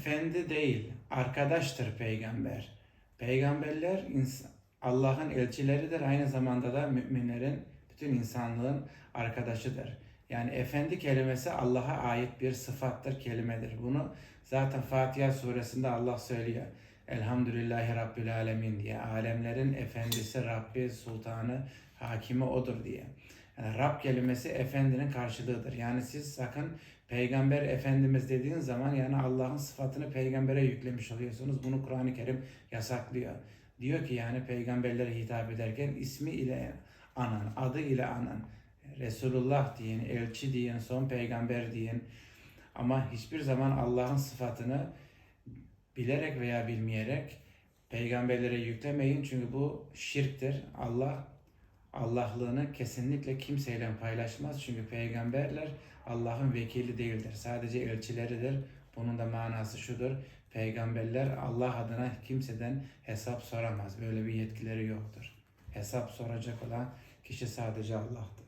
efendi değil, arkadaştır peygamber. Peygamberler Allah'ın elçileridir, aynı zamanda da müminlerin, bütün insanlığın arkadaşıdır. Yani efendi kelimesi Allah'a ait bir sıfattır, kelimedir. Bunu zaten Fatiha suresinde Allah söylüyor. Elhamdülillahi Rabbil Alemin diye. Alemlerin efendisi, Rabbi, sultanı, hakimi odur diye. Yani Rab kelimesi efendinin karşılığıdır. Yani siz sakın peygamber efendimiz dediğiniz zaman yani Allah'ın sıfatını peygambere yüklemiş oluyorsunuz. Bunu Kur'an-ı Kerim yasaklıyor. Diyor ki yani peygamberlere hitap ederken ismi ile anan, adı ile anan. Resulullah deyin, elçi deyin, son peygamber deyin. Ama hiçbir zaman Allah'ın sıfatını bilerek veya bilmeyerek peygamberlere yüklemeyin. Çünkü bu şirktir. Allah Allahlığını kesinlikle kimseyle paylaşmaz. Çünkü peygamberler Allah'ın vekili değildir. Sadece elçileridir. Bunun da manası şudur. Peygamberler Allah adına kimseden hesap soramaz. Böyle bir yetkileri yoktur. Hesap soracak olan kişi sadece Allah'tır.